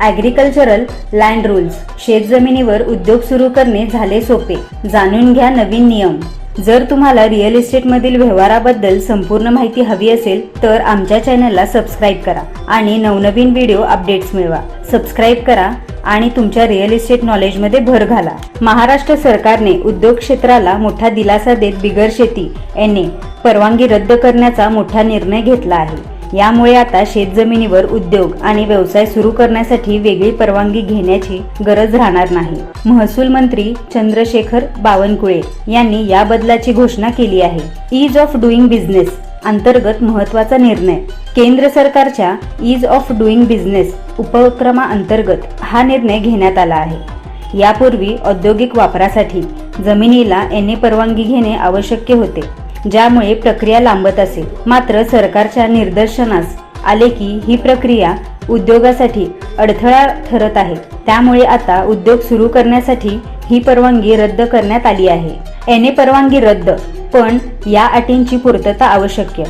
Agricultural land rules शेतजमिनीवर उद्योग सुरू करणे झाले सोपे. जाणून घ्या नवीन नियम. जर तुम्हाला रिअल इस्टेटमधील व्यवहाराबद्दल संपूर्ण माहिती हवी असेल तर आमच्या चॅनलला सबस्क्राईब करा आणि नवनवीन व्हिडिओ अपडेट्स मिळवा. सबस्क्राईब करा आणि तुमच्या रिअल इस्टेट नॉलेजमध्ये भर घाला. महाराष्ट्र सरकारने उद्योग क्षेत्राला मोठा दिलासा देत बिगर शेती एन परवानगी रद्द करण्याचा मोठा निर्णय घेतला आहे. यामुळे आता शेतजमिनीवर उद्योग आणि व्यवसाय सुरू करण्यासाठी वेगळी परवानगी घेण्याची गरज राहणार नाही. महसूल मंत्री चंद्रशेखर बावनकुळे यांनी या बदलाची घोषणा केली आहे. ईज ऑफ डुईंग बिझनेस अंतर्गत महत्त्वाचा निर्णय. केंद्र सरकारच्या ईज ऑफ डुईंग बिझनेस उपक्रमाअंतर्गत हा निर्णय घेण्यात आला आहे. यापूर्वी औद्योगिक वापरासाठी जमिनीला एन परवानगी घेणे आवश्यक होते. ज्यामुळे प्रक्रिया लांबत असे. मात्र सरकारच्या निदर्शनास आले की ही प्रक्रिया उद्योगासाठी अडथळा ठरत आहे. त्यामुळे आता उद्योग सुरू करण्यासाठी ही परवानगी रद्द करण्यात आली आहे. एन ए परवानगी रद्द पण या अटींची पूर्तता आवश्यक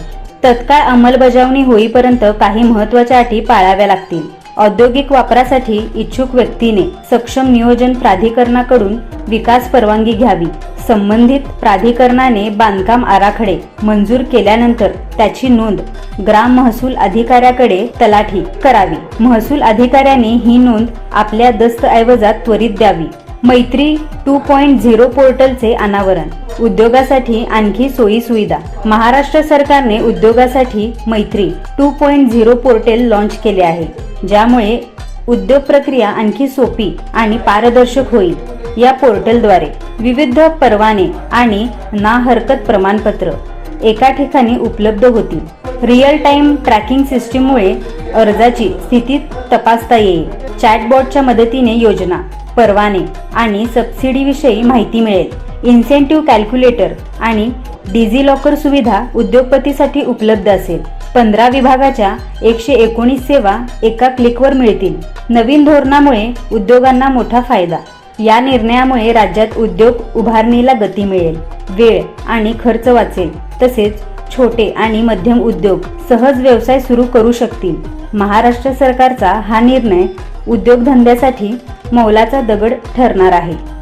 तत्काळ अंमलबजावणी होईपर्यंत काही महत्त्वाच्या अटी पाळाव्या लागतील. औद्योगिक वापरासाठी इच्छुक व्यक्तीने सक्षम नियोजन प्राधिकरणाकडून विकास परवानगी घ्यावी. संबंधित प्राधिकरणाने बांधकाम आराखडे मंजूर केल्यानंतर त्याची नोंद ग्राम महसूल अधिकाऱ्याकडे तलाठी करावी. महसूल अधिकाऱ्याने ही नोंद आपल्या दस्तऐवजात त्वरित द्यावी. मैत्री टू पॉइंट झिरो पोर्टलचे अनावरण. उद्योगासाठी आणखी सोयी सुविधा. महाराष्ट्र सरकारने उद्योगासाठी Maitri two point zero portal launch केले आहे ज्यामुळे उद्योग प्रक्रिया आणखी सोपी आणि पारदर्शक होईल. या पोर्टलद्वारे विविध परवाने आणि ना हरकत प्रमाणपत्र एका ठिकाणी उपलब्ध होतील. रिअल टाइम ट्रॅकिंग सिस्टीममुळे अर्जाची स्थिती तपासता येईल. चॅटबॉटच्या मदतीने योजना परवाने आणि सबसिडीविषयी माहिती मिळेल. इन्सेंटिव्ह कॅल्क्युलेटर आणि डिजिलॉकर सुविधा उद्योगपतीसाठी उपलब्ध असेल. पंधरा विभागाच्या एकशे एकोणीस सेवा एका क्लिकवर मिळतील. नवीन धोरणामुळे उद्योगांना मोठा फायदा. या निर्णयामुळे राज्यात उद्योग उभारणीला गती मिळेल. वेळ आणि खर्च वाचेल. तसेच छोटे आणि मध्यम उद्योग सहज व्यवसाय सुरू करू शकतील. महाराष्ट्र सरकारचा हा निर्णय उद्योगधंद्यासाठी मौलाचा दगड ठरणार आहे.